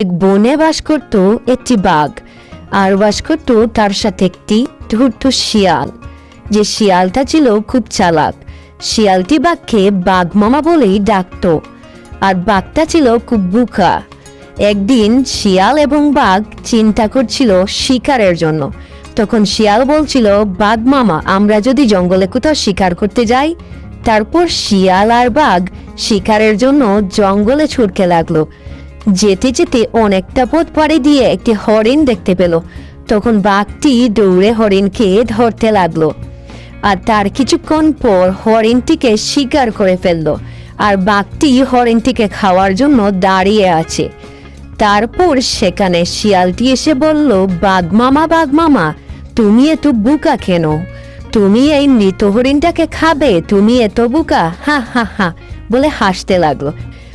এক বনে বাস করত একটি বাঘ, আর বাস করত তার সাথে একটি ধূর্ত শিয়াল। যে শিয়ালটা ছিল খুব চালাক, শিয়ালটি বাঘকে বাঘ মামা বলেই ডাকতো, আর বাঘটা ছিল খুব বুকা। একদিন শিয়াল এবং বাঘ চিন্তা করছিল শিকারের জন্য। তখন শিয়াল বলছিল, বাঘ মামা, আমরা যদি জঙ্গলে কোথাও শিকার করতে যাই? তারপর শিয়াল আর বাঘ শিকারের জন্য জঙ্গলে ছুটকে লাগল। যেতে যেতে অনেকটা পথ পাড়ি দিয়ে একটি হরিণ দেখতে পেল। তখন বাঘটি দৌড়ে হরিণকে ধরতে লাগল। আর তার কিছুক্ষণ পর হরিণটিকে শিকার করে ফেলল। আর বাঘটি হরিণটিকে খাওয়ার জন্য দাঁড়িয়ে আছে। তারপর সেখানে শিয়ালটি এসে বলল, বাঘ মামা বাঘ মামা, তুমি এত বুকা কেন? তুমি এই মৃত হরিণটাকে খাবে, তুমি এত বুকা, হা হা হা, বলে হাসতে লাগল।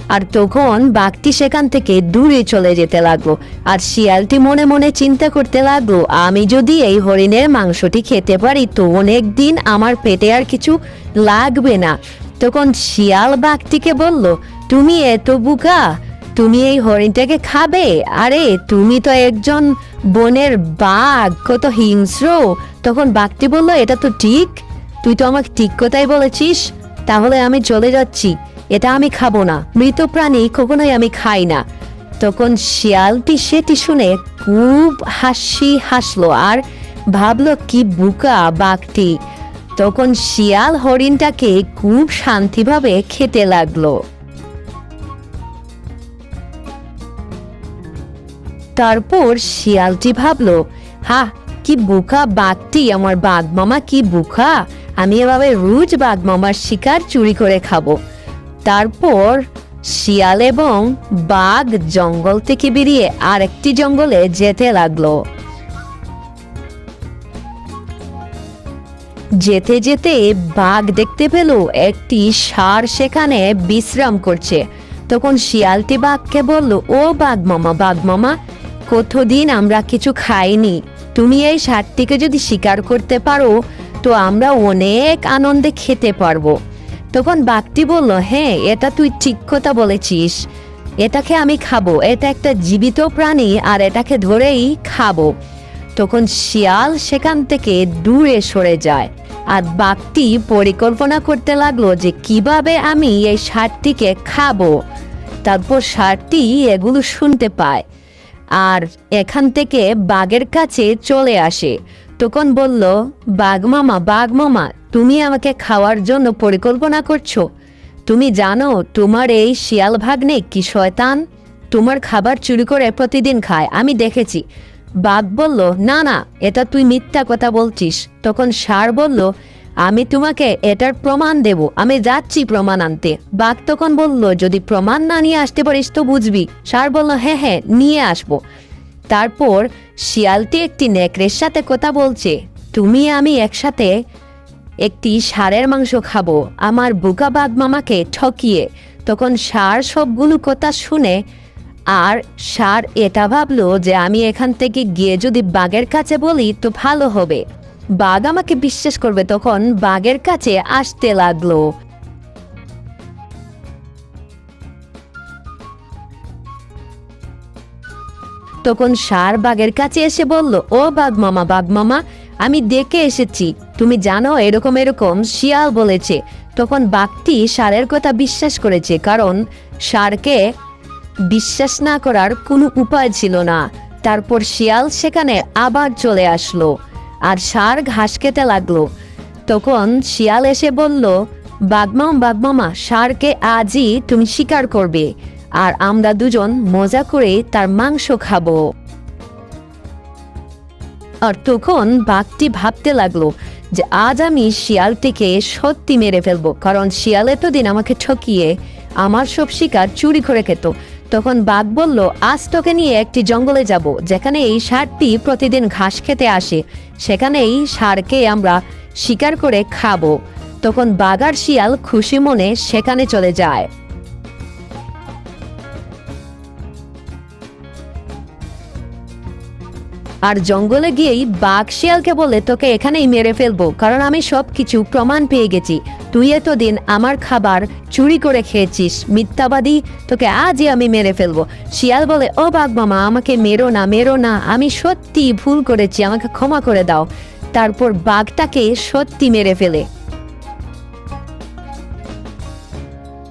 আর তখন বাঘটি সেখান থেকে দূরে চলে যেতে লাগল। আর শিয়ালটি মনে মনে চিন্তা করতে লাগল, আমি যদি এই হরিণের মাংসটি খেতে পারি, তো অনেক দিন আমার পেটে আর কিছু লাগবে না। তখন শিয়াল বাঘটিকে বলল, তুমি এত বুকা, তুমি এই হরিণটাকে খাবে? আরে, তুমি তো একজন বনের বাঘ, কত হিংস্র। তখন বাঘটি বলল, এটা তো ঠিক, তুই তো আমাকে ঠিক কথাই বলেছিস। তাহলে আমি চলে যাচ্ছি। এটা আমি খাব না। মৃত প্রাণী কখনোই আমি খাই না। তখন শিয়ালটি সেটি শুনে খুব হাসি হাসলো আর ভাবলো, কি বুকা বাঘটি। তখন শিয়াল হরিণটাকে খুব শান্তিভাবে খেতে লাগল। তারপর শিয়ালটি ভাবল, হা, কি বুকা বাঘটি, আমার বাঘ মামা কি বুকা? আমি এভাবে রোজ বাঘ মামার শিকার চুরি করে খাব। তারপর শিয়াল এবং বাঘ জঙ্গল থেকে বেরিয়ে আরেকটি জঙ্গলে যেতে লাগল। যেতে যেতে বাঘ দেখতে পেল একটি ষাঁড় সেখানে বিশ্রাম করছে। তখন শিয়ালটি বাঘকে বলল, ও বাঘ মামা বাঘ মামা, কতদিন আমরা কিছু খাইনি। তুমি এই সারটিকে যদি শিকার করতে পারো, তো আমরা অনেক আনন্দে খেতে পারব। তখন বাঘটি বলল হ্যাঁ এটা তুই ঠিক কথা বলেছিস। এটাকে আমি খাব। এটা একটা জীবিত প্রাণী আর এটাকে ধরেই খাব। তখন শিয়াল সেখান থেকে দূরে সরে যায় আর বাঘটি পরিকল্পনা করতে লাগল যে কীভাবে আমি এই ষাঁড়টিকে খাব। তারপর ষাঁড়টি এগুলো শুনতে পায় আর এখান থেকে বাঘের কাছে চলে আসে। তখন বলল, বাঘ মামা বাঘ মামা তুমি আমাকে খাওয়ার জন্য পরিকল্পনা করছ। তুমি জানো, তোমার এই শিয়াল ভাগ্নে কি শয়তান? তোমার খাবার চুরি করে প্রতিদিন খায়, আমি দেখেছি। বাঘ বলল, না না, এটা তুই মিথ্যা কথা বলছিস। তখন ষাঁড় বলল, আমি তোমাকে এটার প্রমাণ দেব, আমি যাচ্ছি প্রমাণ আনতে। বাঘ তখন বলল, যদি প্রমাণ না নিয়ে আসতে পারিস তো বুঝবি। ষাঁড় বলল হ্যাঁ হ্যাঁ নিয়ে আসব। তারপর শিয়ালটি একটি নেকড়ের সাথে কথা বলছে, তুমি আমি একসাথে একটি ষাঁড়ের মাংস খাব। আমার বুকা বাঘ মামাকে ঠকিয়ে। তখন ষাঁড় সবগুলো কথা শুনে আর ষাঁড় এটা ভাবলো যে আমি এখান থেকে গিয়ে যদি বাঘের কাছে বলি তো ভালো হবে। বাঘ আমাকে বিশ্বাস করবে তখন বাঘের কাছে আসতে লাগল। তখন ষাঁড় বাঘের কাছে এসে বলল, ও বাঘ মামা বাঘ মামা, আমি দেখে এসেছি। তুমি জানো, এরকম এরকম শিয়াল বলেছে। তখন বাঘটি সারের কথা বিশ্বাস করেছে, কারণ সারকে বিশ্বাস না করার কোনো উপায় ছিল না। তারপর শিয়াল সেখানে আবার চলে আসলো আর সার ঘাস খেতে লাগল। তখন শিয়াল এসে বলল বাগমাম বাগমামা সারকে আজই তুমি শিকার করবে আর আমরা দুজন মজা করে তার মাংস খাব। আর তখন বাঘটি ভাবতে লাগল যে আজ আমি শিয়ালটিকে সত্যি মেরে ফেলব, কারণ শিয়াল এতদিন আমাকে ঠকিয়ে আমার সব শিকার চুরি করে খেত। তখন বাঘ বলল, আজ তোকে নিয়ে একটি জঙ্গলে যাব, যেখানে এই ষাঁড়টি প্রতিদিন ঘাস খেতে আসে। সেখানে এই ষাঁড়কে আমরা শিকার করে খাব। তখন বাঘ আর শিয়াল খুশি মনে সেখানে চলে যায়। আর জঙ্গলে গিয়েই বাঘ শিয়ালকে বলে, তোকে এখানেই মেরে ফেলব, কারণ আমি সব কিছু প্রমাণ পেয়ে গেছি। তুই এতদিন আমার খাবার চুরি করে খেয়েছিস, মিথ্যাবাদী। তোকে আজই আমি মেরে ফেলব। শিয়াল বলে, ও বাঘ মামা, আমাকে মেরো না মেরো না। আমি সত্যি ভুল করেছি, আমাকে ক্ষমা করে দাও। তারপর বাঘটাকে সত্যি মেরে ফেলে।